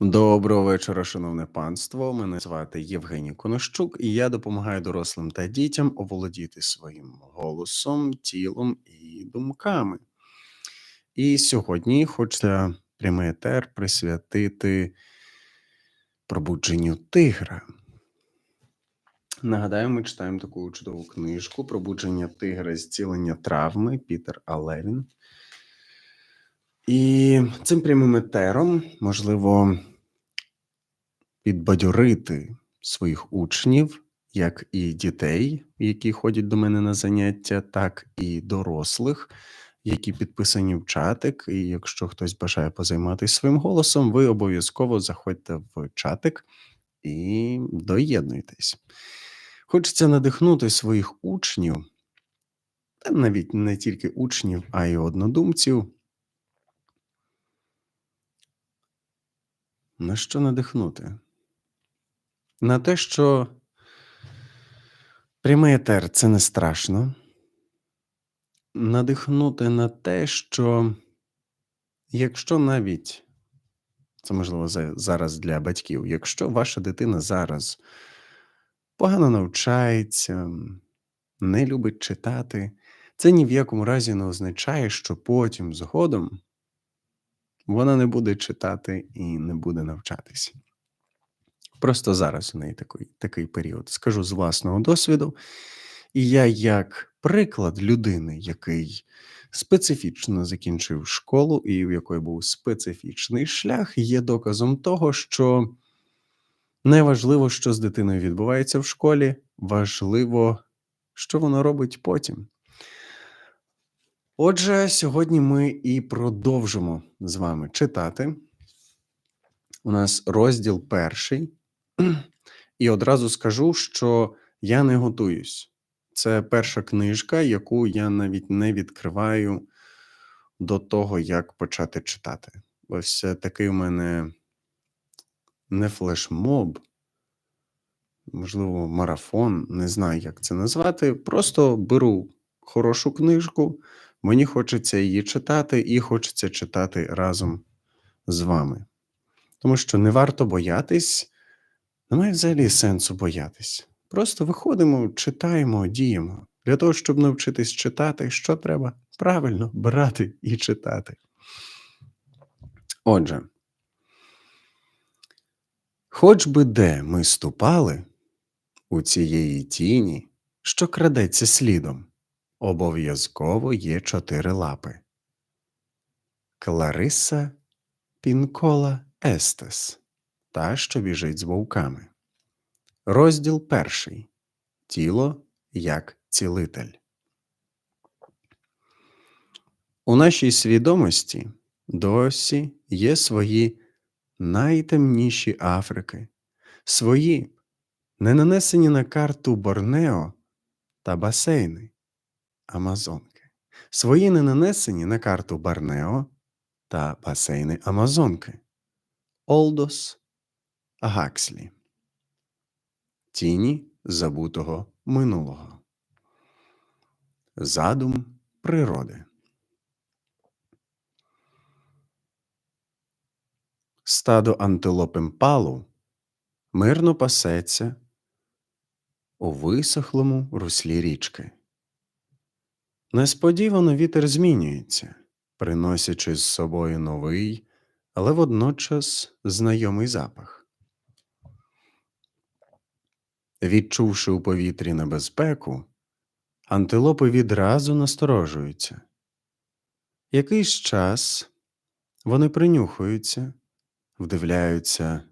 Доброго вечора, шановне панство. Мене звати Євгеній Конощук, і я допомагаю дорослим та дітям оволодіти своїм голосом, тілом і думками. І сьогодні хочеться прямий етер присвятити пробудженню тигра. Нагадаю, ми читаємо таку чудову книжку Пробудження тигра зцілення травми Пітер Алевін. І цим прямим етером можливо підбадьорити своїх учнів, як і дітей, які ходять до мене на заняття, так і дорослих, які підписані в чатик. І якщо хтось бажає позайматися своїм голосом, ви обов'язково заходьте в чатик і доєднуйтесь. Хочеться надихнути своїх учнів, та навіть не тільки учнів, а й однодумців. На що надихнути? На те, що прямий етер це не страшно. Надихнути на те, що якщо навіть це можливо зараз для батьків, якщо ваша дитина зараз погано навчається, не любить читати, це ні в якому разі не означає, що потім згодом вона не буде читати і не буде навчатися. Просто зараз у неї такий, такий період. Скажу з власного досвіду. І я, як приклад людини, який специфічно закінчив школу і в якої був специфічний шлях, є доказом того, що не важливо, що з дитиною відбувається в школі, важливо, що вона робить потім. Отже, сьогодні ми і продовжимо з вами читати. У нас розділ перший. І одразу скажу, що я не готуюсь. Це перша книжка, яку я навіть не відкриваю до того, як почати читати. Ось такий у мене не флешмоб, можливо, марафон, не знаю, як це назвати. Просто беру хорошу книжку, мені хочеться її читати, і хочеться читати разом з вами. Тому що не варто боятись, немає взагалі сенсу боятись. Просто виходимо, читаємо, діємо. Для того, щоб навчитись читати, що треба? Правильно брати і читати. Отже, хоч би де ми ступали у цієї тіні, що крадеться слідом, обов'язково є чотири лапи. Клариса Пінкола Естес, та, що біжить з вовками. Розділ перший. Тіло як цілитель. У нашій свідомості досі є свої найтемніші Африки, свої не нанесені на карту Борнео та басейни Амазонки, свої не нанесені на карту Борнео та басейни Амазонки. Олдос Гакслі. Тіні забутого минулого. Задум природи. Стадо антилоп імпалу мирно пасеться у висохлому руслі річки. Несподівано вітер змінюється, приносячи з собою новий, але водночас знайомий запах. Відчувши у повітрі небезпеку, антилопи відразу насторожуються. Якийсь час вони принюхуються, вдивляються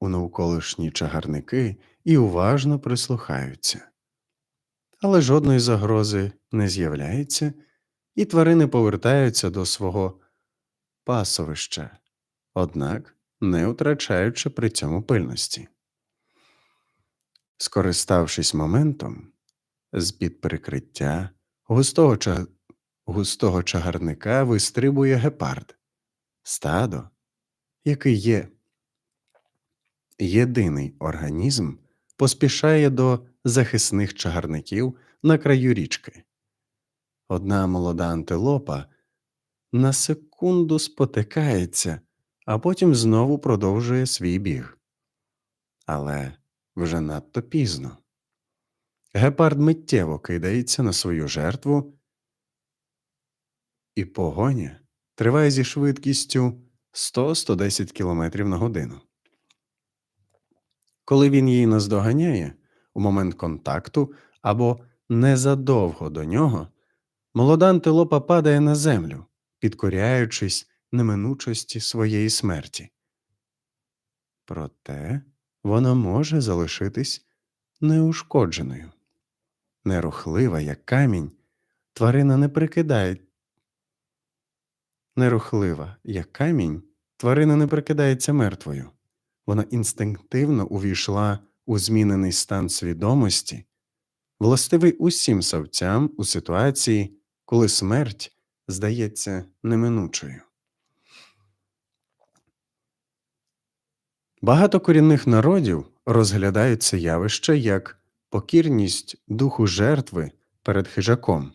у навколишні чагарники і уважно прислухаються. Але жодної загрози не з'являється, і тварини повертаються до свого пасовища, однак не втрачаючи при цьому пильності. Скориставшись моментом, з-під прикриття густого, ча... густого чагарника вистрибує гепард, стадо, який є єдиний організм, поспішає до захисних чагарників на краю річки. Одна молода антилопа на секунду спотикається, а потім знову продовжує свій біг. Але вже надто пізно. Гепард миттєво кидається на свою жертву, і погоня триває зі швидкістю 100-110 км на годину. Коли він її наздоганяє у момент контакту або незадовго до нього, молода антилопа падає на землю, підкоряючись неминучості своєї смерті. Проте вона може залишитись неушкодженою. Нерухлива, як камінь, тварина не прикидає. Нерухлива, як камінь, тварина не прикидається мертвою. Вона інстинктивно увійшла у змінений стан свідомості, властивий усім савцям у ситуації, коли смерть здається неминучою. Багато корінних народів розглядають це явище як покірність духу жертви перед хижаком.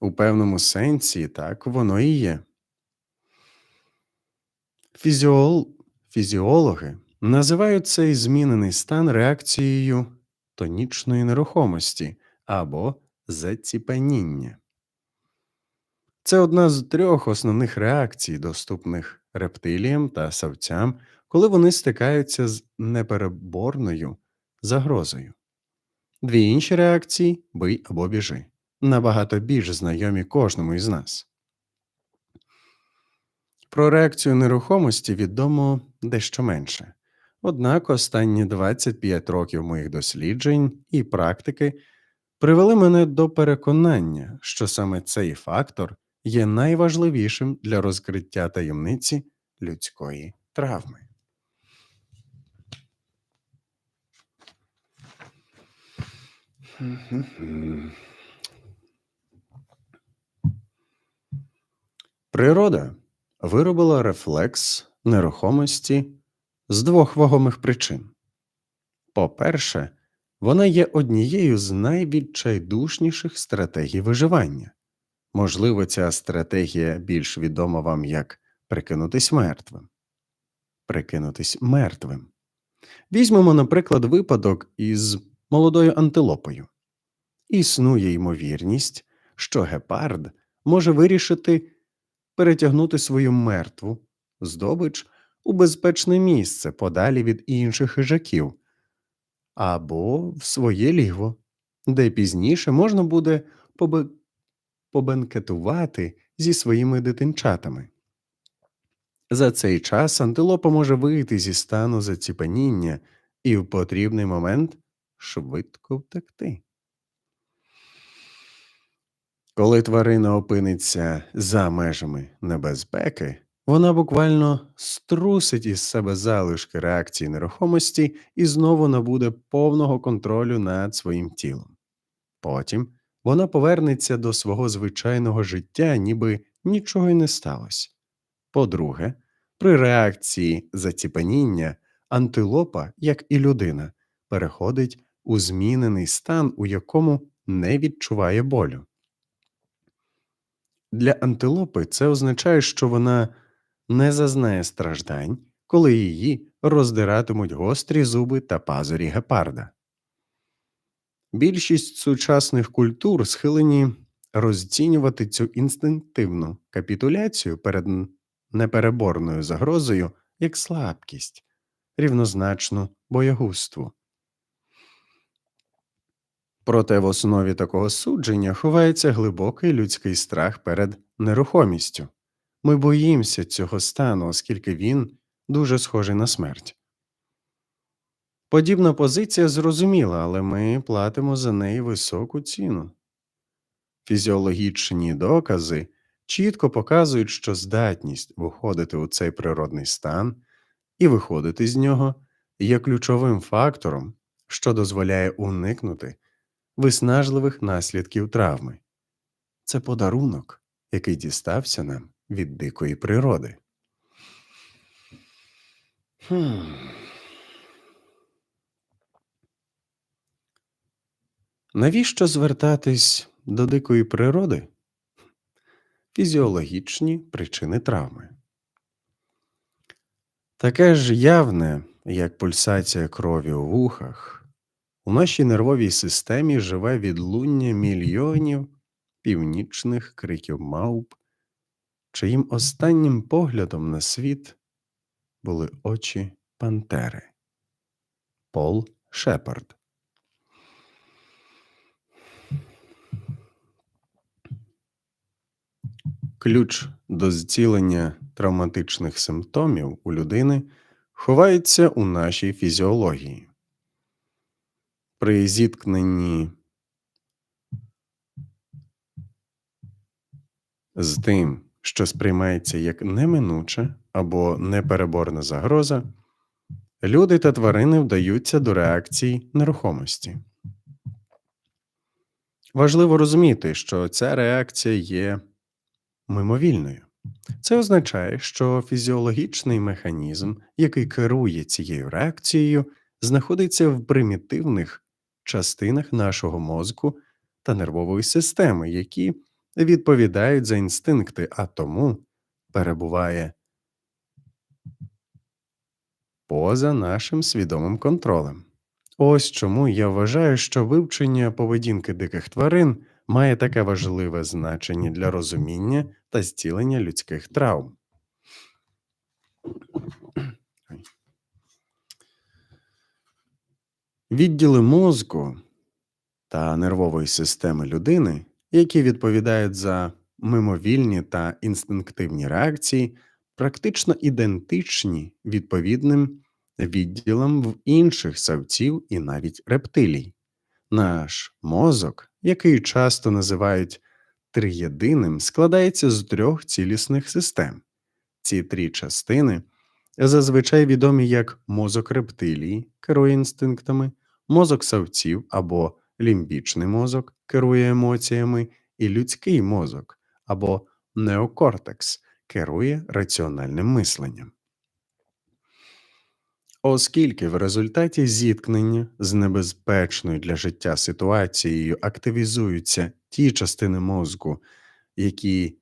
У певному сенсі так воно і є. Фізіол... Фізіологи називають цей змінений стан реакцією тонічної нерухомості або заціпаніння. Це одна з трьох основних реакцій, доступних рептиліям та савцям, коли вони стикаються з непереборною загрозою. Дві інші реакції бий або біжи, набагато більш знайомі кожному із нас. Про реакцію нерухомості відомо дещо менше. Однак останні 25 років моїх досліджень і практики привели мене до переконання, що саме цей фактор є найважливішим для розкриття таємниці людської травми. Природа виробила рефлекс нерухомості з двох вагомих причин. По-перше, вона є однією з найвідчайдушніших стратегій виживання. Можливо, ця стратегія більш відома вам як прикинутись мертвим. Прикинутись мертвим. Візьмемо, наприклад, випадок із молодою антилопою. Існує ймовірність, що гепард може вирішити перетягнути свою мертву здобич у безпечне місце подалі від інших хижаків або в своє лігво, де пізніше можна буде побе... побенкетувати зі своїми дитинчатами. За цей час антилопа може вийти зі стану заціпаніння і в потрібний момент швидко втекти. Коли тварина опиниться за межами небезпеки, вона буквально струсить із себе залишки реакції нерухомості і знову набуде повного контролю над своїм тілом. Потім вона повернеться до свого звичайного життя, ніби нічого й не сталося. По-друге, при реакції заціпаніння антилопа, як і людина, переходить у змінений стан, у якому не відчуває болю. Для антилопи це означає, що вона не зазнає страждань, коли її роздиратимуть гострі зуби та пазурі гепарда. Більшість сучасних культур схилені розцінювати цю інстинктивну капітуляцію перед непереборною загрозою як слабкість, рівнозначну боягузтву. Проте в основі такого судження ховається глибокий людський страх перед нерухомістю. Ми боїмося цього стану, оскільки він дуже схожий на смерть. Подібна позиція зрозуміла, але ми платимо за неї високу ціну. Фізіологічні докази чітко показують, що здатність виходити у цей природний стан і виходити з нього є ключовим фактором, що дозволяє уникнути виснажливих наслідків травми. Це подарунок, який дістався нам від дикої природи. Хм. Навіщо звертатись до дикої природи? Фізіологічні причини травми. Таке ж явне, як пульсація крові у вухах, у нашій нервовій системі живе відлуння мільйонів північних криків мавп, чиїм останнім поглядом на світ були очі Пантери. Пол Шепард. Ключ до зцілення травматичних симптомів у людини ховається у нашій фізіології. При зіткненні з тим, що сприймається як неминуча або непереборна загроза, люди та тварини вдаються до реакцій нерухомості. Важливо розуміти, що ця реакція є мимовільною. Це означає, що фізіологічний механізм, який керує цією реакцією, знаходиться в примітивних частинах нашого мозку та нервової системи, які відповідають за інстинкти, а тому перебуває поза нашим свідомим контролем. Ось чому я вважаю, що вивчення поведінки диких тварин має таке важливе значення для розуміння та зцілення людських травм. Відділи мозку та нервової системи людини, які відповідають за мимовільні та інстинктивні реакції, практично ідентичні відповідним відділам в інших савців і навіть рептилій. Наш мозок, який часто називають триєдиним, складається з трьох цілісних систем. Ці три частини зазвичай відомі як мозок рептилії, керує інстинктами, мозок савців або лімбічний мозок керує емоціями, і людський мозок або неокортекс керує раціональним мисленням. Оскільки в результаті зіткнення з небезпечною для життя ситуацією активізуються ті частини мозку, які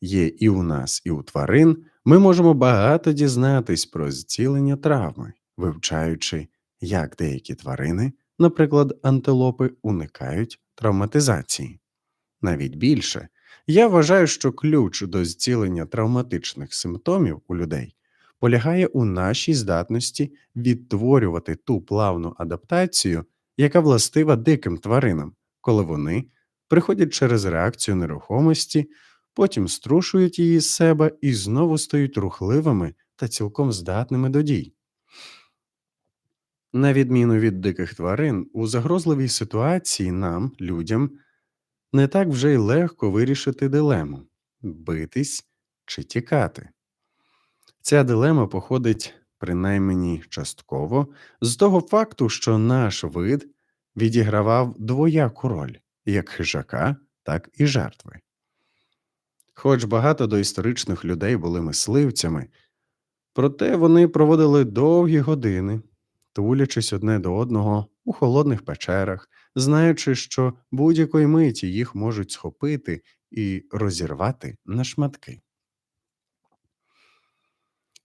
є і у нас, і у тварин, ми можемо багато дізнатись про зцілення травми, вивчаючи, як деякі тварини, наприклад, антилопи, уникають травматизації. Навіть більше, я вважаю, що ключ до зцілення травматичних симптомів у людей полягає у нашій здатності відтворювати ту плавну адаптацію, яка властива диким тваринам, коли вони приходять через реакцію нерухомості, потім струшують її з себе і знову стають рухливими та цілком здатними до дій. На відміну від диких тварин, у загрозливій ситуації нам, людям, не так вже й легко вирішити дилему битись чи тікати. Ця дилема походить, принаймні частково, з того факту, що наш вид відігравав двояку роль як хижака, так і жертви. Хоч багато доісторичних людей були мисливцями, проте вони проводили довгі години, тулячись одне до одного у холодних печерах, знаючи, що будь-якої миті їх можуть схопити і розірвати на шматки.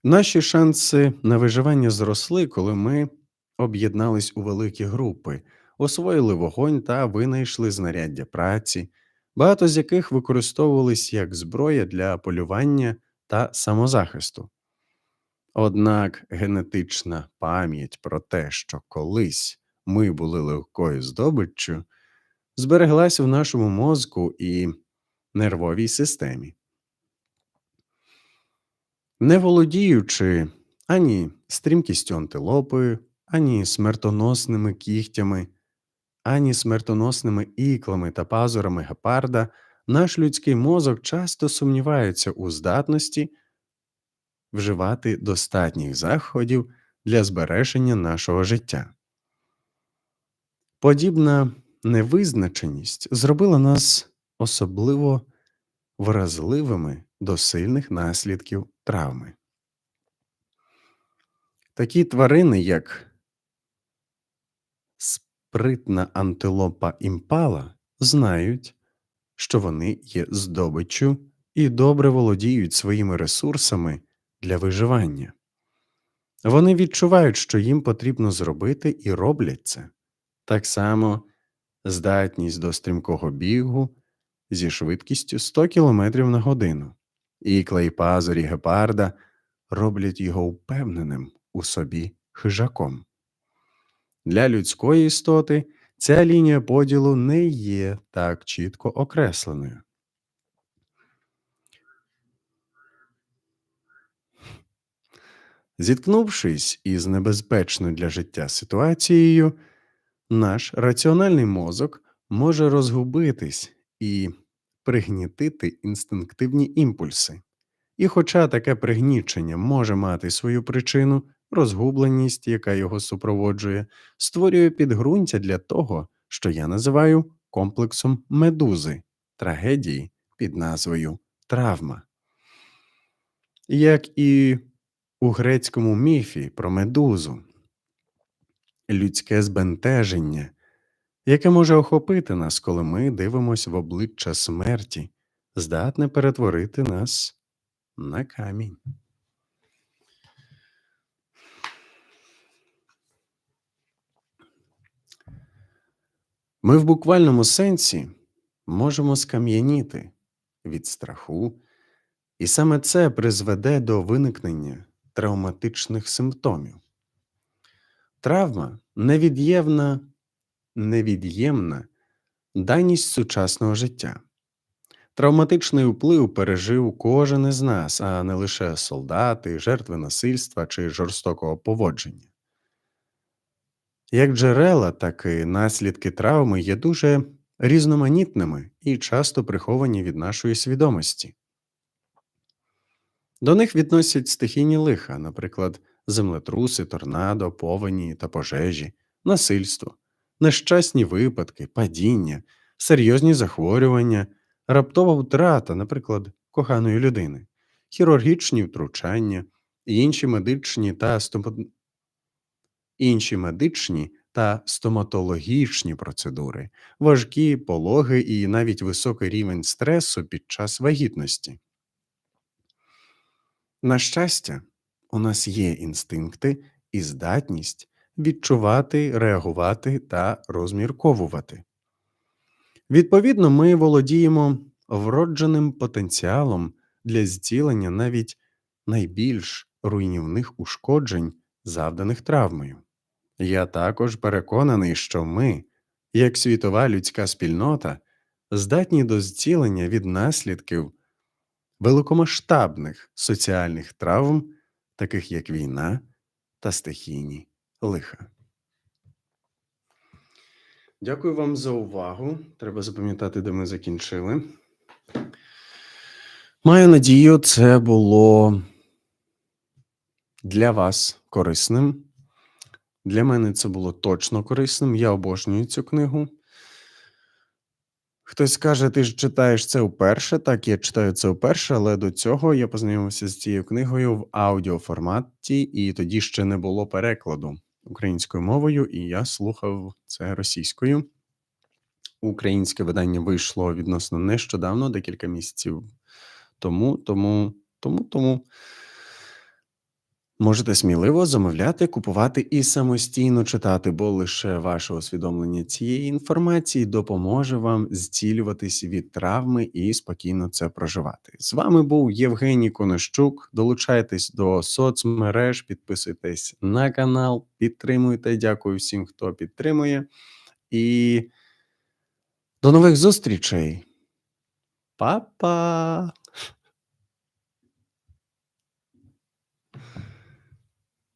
Наші шанси на виживання зросли, коли ми об'єднались у великі групи, освоїли вогонь та винайшли знаряддя праці, багато з яких використовувались як зброя для полювання та самозахисту. Однак генетична пам'ять про те, що колись ми були легкою здобиччю, збереглась в нашому мозку і нервовій системі. Не володіючи ані стрімкістю антилопи, ані смертоносними кігтями, ані смертоносними іклами та пазурами гепарда, наш людський мозок часто сумнівається у здатності вживати достатніх заходів для збереження нашого життя. Подібна невизначеність зробила нас особливо вразливими до сильних наслідків травми. Такі тварини, як спритна антилопа імпала, знають, що вони є здобиччю і добре володіють своїми ресурсами для виживання. Вони відчувають, що їм потрібно зробити, і роблять це. Так само здатність до стрімкого бігу зі швидкістю 100 км на годину. І пазурі гепарда роблять його впевненим у собі хижаком. Для людської істоти ця лінія поділу не є так чітко окресленою. Зіткнувшись із небезпечною для життя ситуацією, наш раціональний мозок може розгубитись і пригнітити інстинктивні імпульси. І хоча таке пригнічення може мати свою причину, розгубленість, яка його супроводжує, створює підґрунтя для того, що я називаю комплексом медузи, трагедії під назвою травма. Як і у грецькому міфі про медузу, людське збентеження, яке може охопити нас, коли ми дивимося в обличчя смерті, здатне перетворити нас на камінь. Ми в буквальному сенсі можемо скам'яніти від страху, і саме це призведе до виникнення травматичних симптомів. Травма невід'ємна, невід'ємна даність сучасного життя. Травматичний вплив пережив кожен із нас, а не лише солдати, жертви насильства чи жорстокого поводження. Як джерела, так і наслідки травми є дуже різноманітними і часто приховані від нашої свідомості. До них відносять стихійні лиха, наприклад, землетруси, торнадо, повені та пожежі, насильство, нещасні випадки, падіння, серйозні захворювання, раптова втрата, наприклад, коханої людини, хірургічні втручання, інші медичні та інші медичні та стоматологічні процедури, важкі пологи і навіть високий рівень стресу під час вагітності. На щастя, у нас є інстинкти і здатність відчувати, реагувати та розмірковувати. Відповідно, ми володіємо вродженим потенціалом для зцілення навіть найбільш руйнівних ушкоджень, завданих травмою. Я також переконаний, що ми, як світова людська спільнота, здатні до зцілення від наслідків великомасштабних соціальних травм, таких як війна та стихійні лиха. Дякую вам за увагу. Треба запам'ятати, де ми закінчили. Маю надію, це було для вас корисним. Для мене це було точно корисним. Я обожнюю цю книгу. Хтось каже, ти ж читаєш це вперше. Так, я читаю це вперше, але до цього я познайомився з цією книгою в аудіоформаті, і тоді ще не було перекладу українською мовою, і я слухав це російською. Українське видання вийшло відносно нещодавно, декілька місяців тому, тому, тому, тому. Можете сміливо замовляти, купувати і самостійно читати, бо лише ваше усвідомлення цієї інформації допоможе вам зцілюватись від травми і спокійно це проживати. З вами був Євгеній Конощук. Долучайтесь до соцмереж, підписуйтесь на канал, підтримуйте. Дякую всім, хто підтримує. І до нових зустрічей. Па-па!